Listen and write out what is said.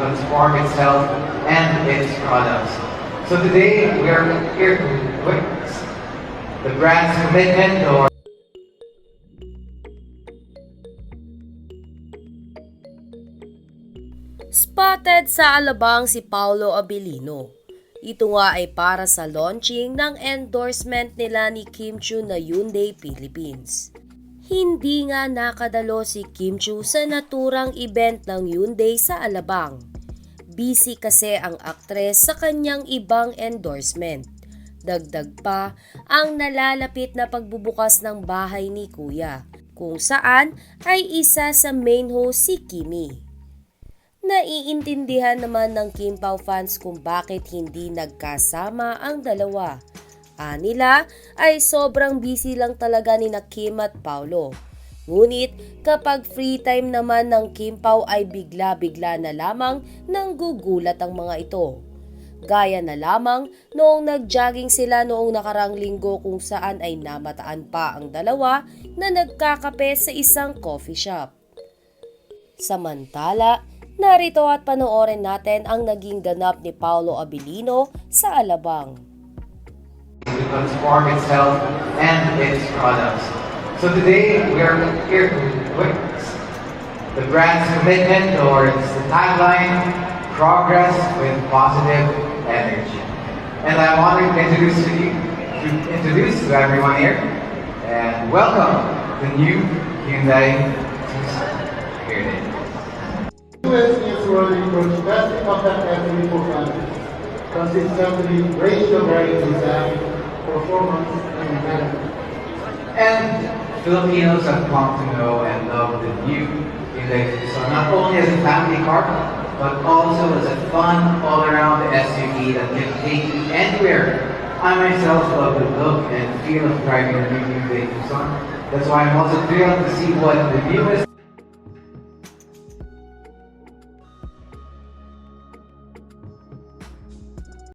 transform itself and its products. So today we are here to witness the brand's commitment to Spotted sa alabang si Paolo Abilino. Ito nga ay para sa launching ng endorsement nila ni Kim Chu na Hyundai Philippines. Hindi nga nakadalo si Kim Chu sa naturang event ng Hyundai sa Alabang. Busy kasi ang aktres sa kanyang ibang endorsement. Dagdag pa ang nalalapit na pagbubukas ng bahay ni Kuya, kung saan ay isa sa main host si Kimi. Naiintindihan naman ng Kim Pao fans kung bakit hindi nagkasama ang dalawa. Anila ay sobrang busy lang talaga ni Kim at Paulo. Ngunit kapag free time naman ng Kim Pao ay bigla-bigla na lamang nang gugulat ang mga ito. Gaya na lamang noong nag-jogging sila noong nakarang linggo kung saan ay namataan pa ang dalawa na nagkakape sa isang coffee shop. Samantala, narito at panoorin natin ang naging ganap ni Paolo Abilino sa Alabang. Transform itself and its products. So today we are here to witness the brand's commitment towards the tagline, progress with positive energy. And I'm honored to introduce to you, to introduce to everyone here, and welcome the new Hyundai Tucson. Here it is. US is towards best for consistently range of design, performance, and benefit. And Filipinos have come to know and love the new Hyundai Tucson, not only as a family car, but also as a fun, all-around SUV that can take you anywhere. I myself love the look and feel of driving a new Hyundai Tucson. That's why I'm also thrilled to see what the newest